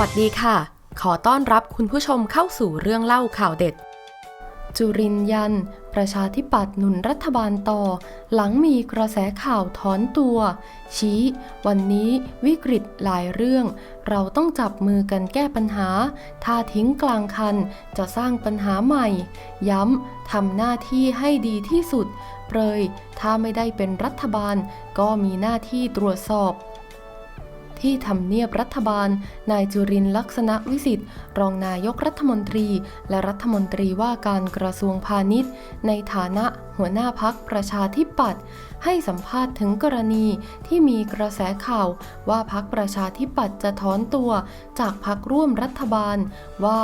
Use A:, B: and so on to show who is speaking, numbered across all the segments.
A: วัสดีค่ะ ขอต้อนรับคุณผู้ชมเข้าสู่เรื่องเล่าข่าวเด็ด จุรินยัน ประชาธิปัตย์หนุนรัฐบาลต่อ หลังมีกระแสข่าวถอนตัว ชี้ วันนี้วิกฤตหลายเรื่อง เราต้องจับมือกันแก้ปัญหา ถ้าทิ้งกลางคันจะสร้างปัญหาใหม่ ย้ำทำหน้าที่ให้ดีที่สุด เปรย ถ้าไม่ได้เป็นรัฐบาล ก็มีหน้าที่ตรวจสอบ ที่ทำเนียบรัฐบาล นายจุรินลักษณะวิสิทธิ์ รองนายกรัฐมนตรี และรัฐมนตรีว่าการกระทรวงพาณิชย์ ในฐานะหัวหน้าพักประชาธิปัตย์ให้สัมภาษณ์ถึงกรณีที่มีกระแสข่าว ว่าพักประชาธิปัตย์จะถอนตัว จากพักร่วมรัฐบาลว่า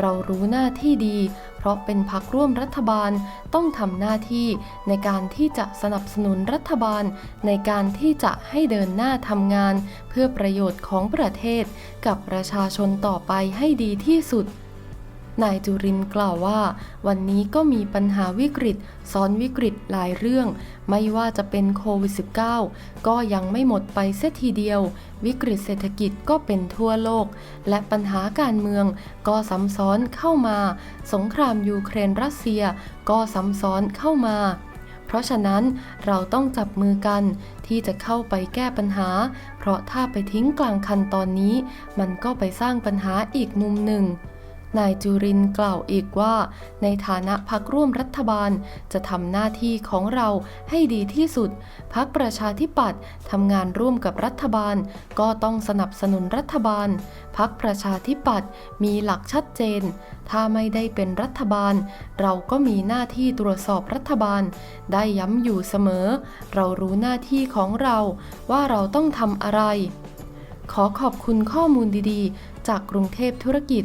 A: เรารู้หน้าที่ดี เพราะเป็นพักร่วมรัฐบาลต้องทำหน้าที่ในการที่จะสนับสนุนรัฐบาล ในการที่จะให้เดินหน้าทำงาน เพื่อประโยชน์ของประเทศกับประชาชนต่อไปให้ดีที่สุด นายจุรินกล่าวว่า วันนี้ก็มีปัญหาวิกฤต ซ้อนวิกฤตหลายเรื่อง ไม่ว่าจะเป็นโควิด -19 ก็ยังไม่หมดไปเสียทีเดียว วิกฤตเศรษฐกิจก็เป็นทั่วโลก และปัญหาการเมืองก็ซ้ำซ้อนเข้ามา สงครามยูเครนรัสเซียก็ซ้ำซ้อนเข้ามาเพราะฉะนั้นเราต้องจับมือกันที่จะเข้าไปแก้ปัญหา เพราะถ้าไปทิ้งกลางคันตอนนี้ มันก็ไปสร้างปัญหาอีกมุมหนึ่ง นายจุรินกล่าวอีกว่า ในฐานะพักร่วมรัฐบาลจะทำหน้าที่ของเราให้ดีที่สุด พักประชาธิปัตย์ทำงานร่วมกับรัฐบาล ก็ต้องสนับสนุนรัฐบาล พักประชาธิปัตย์มีหลักชัดเจน ถ้าไม่ได้เป็นรัฐบาล เราก็มีหน้าที่ตรวจสอบรัฐบาล ได้ย้ำอยู่เสมอ เรารู้หน้าที่ของเราว่าเราต้องทำอะไร ขอขอบคุณข้อมูลดีๆ จากกรุงเทพธุรกิจ